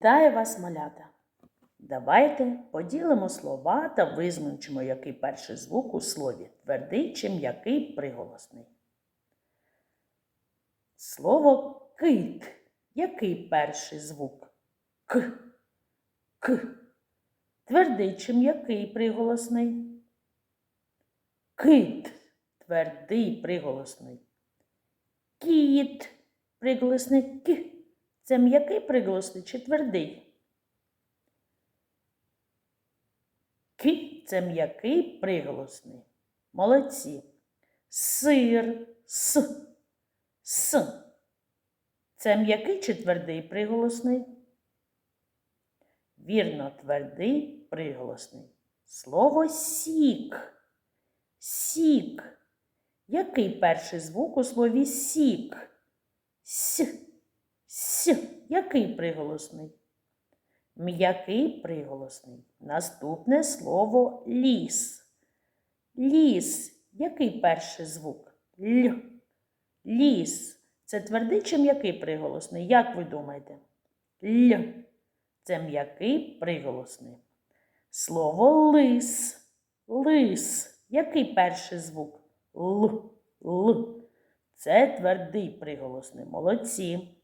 Вітаю вас, малята! Давайте поділимо слова та визначимо, який перший звук у слові твердий чи м'який приголосний. Слово кит. Який перший звук? К. К. Твердий чи м'який приголосний? Кит. Твердий приголосний. Кіт. Приголосний к. Це м'який приголосний чи твердий? Ки це м'який приголосний. Молодці. Сир, с, с. Це м'який чи твердий приголосний? Вірно, твердий приголосний. Слово сік. Сік. Який перший звук у слові сік? С. С. Який приголосний? М'який приголосний. Наступне слово ліс. Ліс. Який перший звук? Л. Ліс. Це твердий чи м'який приголосний? Як ви думаєте? Л. Це м'який приголосний. Слово лис. Лис. Який перший звук? Л. Л. Це твердий приголосний. Молодці.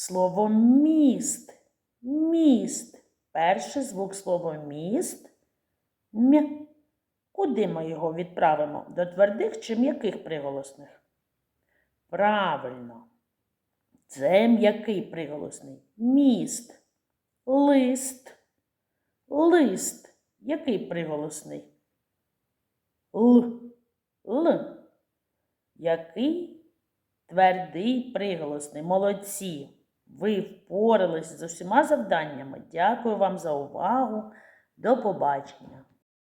Слово міст. Міст. Перший звук слова міст. М. Куди ми його відправимо? До твердих чи м'яких приголосних? Правильно. Це м'який приголосний. Міст. Лист. Лист. Який приголосний? Л. Л. Який твердий приголосний. Молодці. Ви впорались з усіма завданнями. Дякую вам за увагу. До побачення.